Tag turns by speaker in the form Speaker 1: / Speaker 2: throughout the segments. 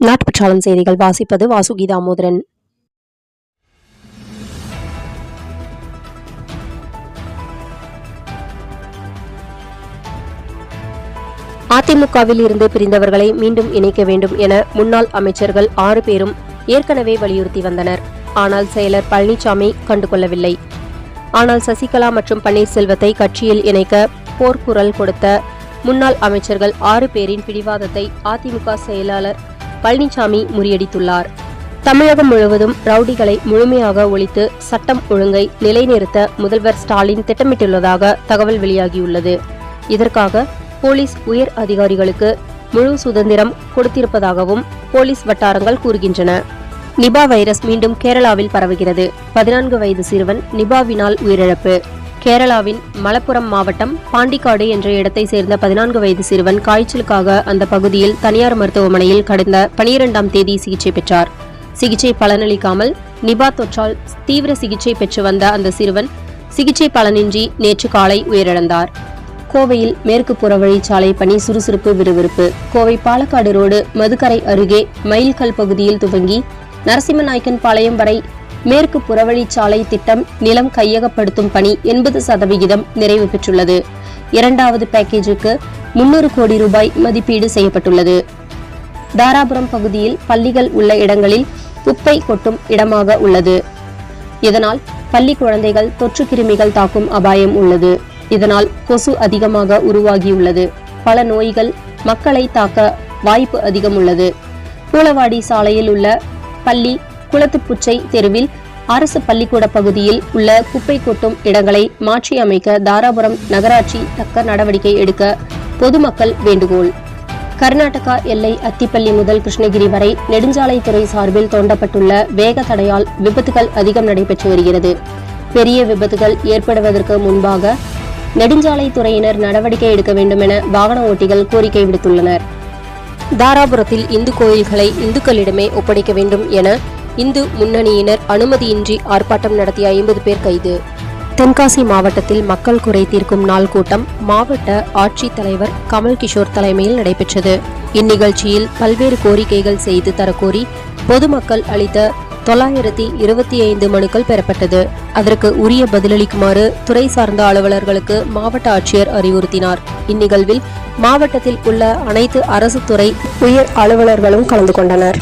Speaker 1: நாட்டுப்பற்றாளம் செய்திகள் வாசிப்பது வாசுகி தாமோதரன் அதிமுகவில் இருந்து பிரிந்தவர்களை மீண்டும் இணைக்க வேண்டும் என முன்னாள் அமைச்சர்கள் ஆறு பேரும் ஏற்கனவே வலியுறுத்தி வந்தனர். ஆனால் செயலர் பழனிசாமி கண்டுகொள்ளவில்லை. ஆனால் சசிகலா மற்றும் பன்னீர்செல்வத்தை கட்சியில் இணைக்க போர்க்குரல் கொடுத்த முன்னாள் அமைச்சர்கள் ஆறு பேரின் பிடிவாதத்தை அதிமுக செயலாளர் பழனிசாமி முறியடித்துள்ளார். தமிழகம் முழுவதும் ரவுடிகளை முழுமையாக ஒழித்து சட்டம் ஒழுங்கை நிலைநிறுத்த முதல்வர் ஸ்டாலின் திட்டமிட்டுள்ளதாக தகவல் வெளியாகியுள்ளது. இதற்காக போலீஸ் உயர் அதிகாரிகளுக்கு முழு சுதந்திரம் கொடுத்திருப்பதாகவும் போலீஸ் வட்டாரங்கள் கூறுகின்றன. நிபா வைரஸ் மீண்டும் கேரளாவில் பரவுகிறது. பதினான்கு வயது சிறுவன் நிபாவினால் உயிரிழப்பு. கேரளாவின் மலப்புரம் மாவட்டம் பாண்டிக்காடு என்ற இடத்தை சேர்ந்த பதினான்கு வயது சிறுவன் காய்ச்சலுக்காக அந்த பகுதியில் தனியார் மருத்துவமனையில் கடந்த பனிரெண்டாம் தேதி சிகிச்சை பெற்றார். சிகிச்சை பலனளிக்காமல் நிபா தொற்றால் தீவிர சிகிச்சை பெற்று வந்த அந்த சிறுவன் சிகிச்சை பலனின்றி நேற்று காலை உயிரிழந்தார். கோவையில் மேற்கு புறவழிச்சாலை பணி சுறுசுறுப்பு விறுவிறுப்பு. கோவை பாலக்காடு ரோடு மதுக்கரை அருகே மயில்கல் பகுதியில் துவங்கி நரசிம்மநாயக்கன் பாளையம் வரை மேற்கு புறவழிச்சாலை திட்டம் நிலம் கையகப்படுத்தும் பணி எண்பது சதவிகிதம் நிறைவு பெற்றுள்ளது. இரண்டாவது பேக்கேஜுக்கு முன்னூறு கோடி ரூபாய் மதிப்பீடு செய்யப்பட்டுள்ளது. தாராபுரம் பகுதியில் பள்ளிகள் உள்ள இடங்களில் குப்பை கொட்டும் இடமாக உள்ளது. இதனால் பள்ளி குழந்தைகள் தொற்று கிருமிகள் தாக்கும் அபாயம் உள்ளது. இதனால் கொசு அதிகமாக உருவாகியுள்ளது. பல நோய்கள் மக்களை தாக்க வாய்ப்பு அதிகம் உள்ளது. கூலவாடி சாலையில் உள்ள பள்ளி குளத்துப்புச்சை தெருவில் அரசு பள்ளிக்கூட பகுதியில் உள்ள குப்பை கொட்டும் இடங்களை மாற்றியமைக்க தாராபுரம் நகராட்சி தக்க நடவடிக்கை எடுக்க பொதுமக்கள் வேண்டுகோள். கர்நாடகா எல்லை அத்திப்பள்ளி முதல் கிருஷ்ணகிரி வரை நெடுஞ்சாலைத்துறை சார்பில் தோண்டப்பட்டுள்ள வேக தடையால் விபத்துகள் அதிகம் நடைபெற்று வருகிறது. பெரிய விபத்துகள் ஏற்படுவதற்கு முன்பாக நெடுஞ்சாலைத்துறையினர் நடவடிக்கை எடுக்க வேண்டும் என வாகன ஓட்டிகள் கோரிக்கை விடுத்துள்ளனர். தாராபுரத்தில் இந்து கோயில்களை இந்துக்களிடமே ஒப்படைக்க வேண்டும் என இந்து முன்னணியினர் அனுமதியின்றி ஆர்ப்பாட்டம் நடத்திய ஐம்பது பேர் கைது. தென்காசி மாவட்டத்தில் மக்கள் குறை தீர்க்கும் நாள் கூட்டம் மாவட்ட ஆட்சித்தலைவர் கமல் கிஷோர் தலைமையில் நடைபெற்றது. இந்நிகழ்ச்சியில் பல்வேறு கோரிக்கைகள் செய்து தரக்கோரி பொதுமக்கள் அளித்த தொள்ளாயிரத்தி இருபத்தி ஐந்து மனுக்கள் பெறப்பட்டது. அதற்கு உரிய பதிலளிக்குமாறு துறை சார்ந்த அலுவலர்களுக்கு மாவட்ட ஆட்சியர் அறிவுறுத்தினார். இந்நிகழ்வில் மாவட்டத்தில் உள்ள அனைத்து அரசு துறை உயர் அலுவலர்களும் கலந்து கொண்டனர்.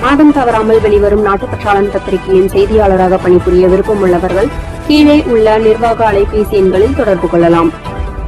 Speaker 1: மாதம் தவறாமல் வெளிவரும் நாட்டுப்பற்றாளன் பத்திரிகையின் செய்தியாளராக பணிபுரிய விருப்பம் உள்ளவர்கள் கீழே உள்ள நிர்வாக அலைபேசி எண்களில் தொடர்பு கொள்ளலாம்.